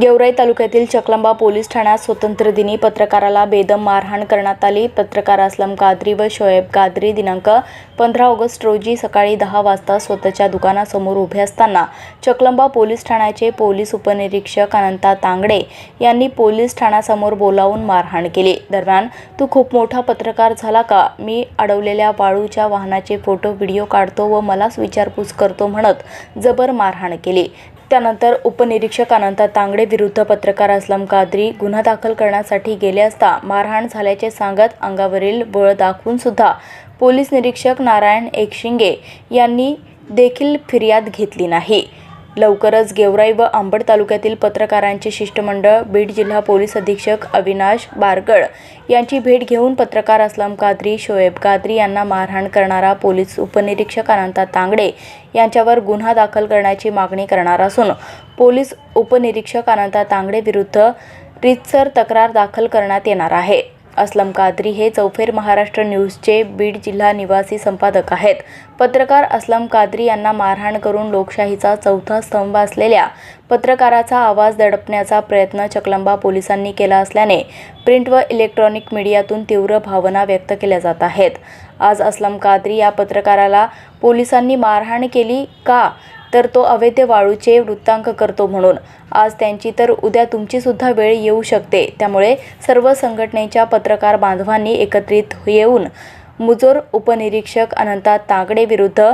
गेवराई तालुक्यातील चकलंबा पोलीस ठाण्यात स्वातंत्र्यदिनी पत्रकाराला बेदम मारहाण करण्यात आली. पत्रकार असलम कादरी व शोएब कादरी दिनांक पंधरा ऑगस्ट रोजी सकाळी दहा वाजता स्वतःच्या दुकानासमोर उभे असताना चकलंबा पोलीस ठाण्याचे पोलीस उपनिरीक्षक अनंता तांगडे यांनी पोलीस ठाण्यासमोर बोलावून मारहाण केली. दरम्यान तू खूप मोठा पत्रकार झाला का? मी अडवलेल्या वाळूच्या वाहनाचे फोटो व्हिडिओ काढतो व मलाच विचारपूस करतो म्हणत जबर मारहाण केली. त्यानंतर उपनिरीक्षक अनंत तांगडे विरुद्ध पत्रकार असलम कादरी गुन्हा दाखल करण्यासाठी गेले असता मारहाण झाल्याचे सांगत अंगावरील बळ दाखवून सुद्धा पोलीस निरीक्षक नारायण एकशिंगे यांनी देखील फिर्याद घेतली नाही. लवकरच गेवराई व अंबड तालुक्यातील पत्रकारांचे शिष्टमंडळ बीड जिल्हा पोलीस अधीक्षक अविनाश बारगड यांची भेट घेऊन पत्रकार असलम कादरी शोएब कादरी यांना मारहाण करणारा पोलीस उपनिरीक्षक अनंता तांगडे यांच्यावर गुन्हा दाखल करण्याची मागणी करणार असून पोलीस उपनिरीक्षक अनंता तांगडे विरुद्ध रितसर तक्रार दाखल करण्यात येणार आहे. असलम कादरी हे चौफेर महाराष्ट्र न्यूजचे बीड जिल्हा निवासी संपादक आहेत. पत्रकार असलम कादरी यांना मारहाण करून लोकशाहीचा चौथा स्तंभ असलेल्या पत्रकाराचा आवाज दडपण्याचा प्रयत्न चकलंबा पोलिसांनी केला असल्याने प्रिंट व इलेक्ट्रॉनिक मीडियातून तीव्र भावना व्यक्त केल्या जात आहेत. आज असलम कादरी या पत्रकाराला पोलिसांनी मारहाण केली का? तर तो अवैध वाळूचे वृत्तांक करतो म्हणून. आज त्यांची तर उद्या तुमचीसुद्धा वेळ येऊ शकते. त्यामुळे सर्व संघटनेच्या पत्रकार बांधवांनी एकत्रित येऊन मुजोर उपनिरीक्षक अनंता तांगडे विरुद्ध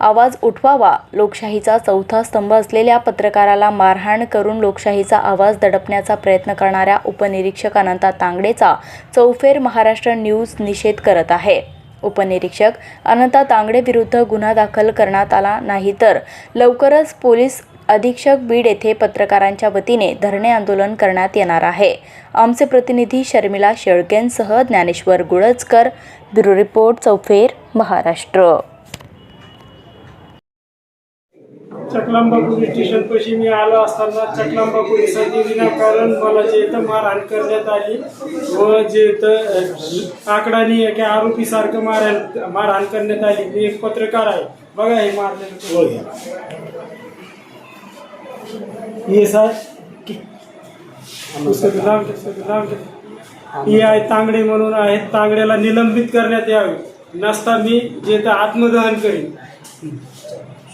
आवाज उठवावा लोकशाहीचा चौथा स्तंभ असलेल्या पत्रकाराला मारहाण करून लोकशाहीचा आवाज दडपण्याचा प्रयत्न करणाऱ्या उपनिरीक्षक अनंता तांगडेचा चौफेर महाराष्ट्र न्यूज निषेध करत आहे. उपनिरीक्षक. अनंता तांगडे विरुद्ध गुन्हा दाखल करण्यात आला नाही तर लवकरच पोलीस अधीक्षक बीड येथे पत्रकारांच्या वतीने धरणे आंदोलन करण्यात येणार आहे. आमचे प्रतिनिधी शर्मिला शेळकेंसह Dnyaneshwar गुळजकर. Bureau report Choufer Maharashtra. Chaklamba police station पाशी मी आलो असताना चकलांबा पोलिसांनी विनाकारण मला जे इथं मारहाण करण्यात आली व जे इथं आकडानी एका आरोपी सारखं मारहाण मारहाण करण्यात आली. मी एक पत्रकार आहे. बघा हे मारलेलं हे सर हे आहे तांगडे म्हणून आहेत तांगड्याला निलंबित करण्यात यावे. नसता मी जे इथं आत्मदहन करीन.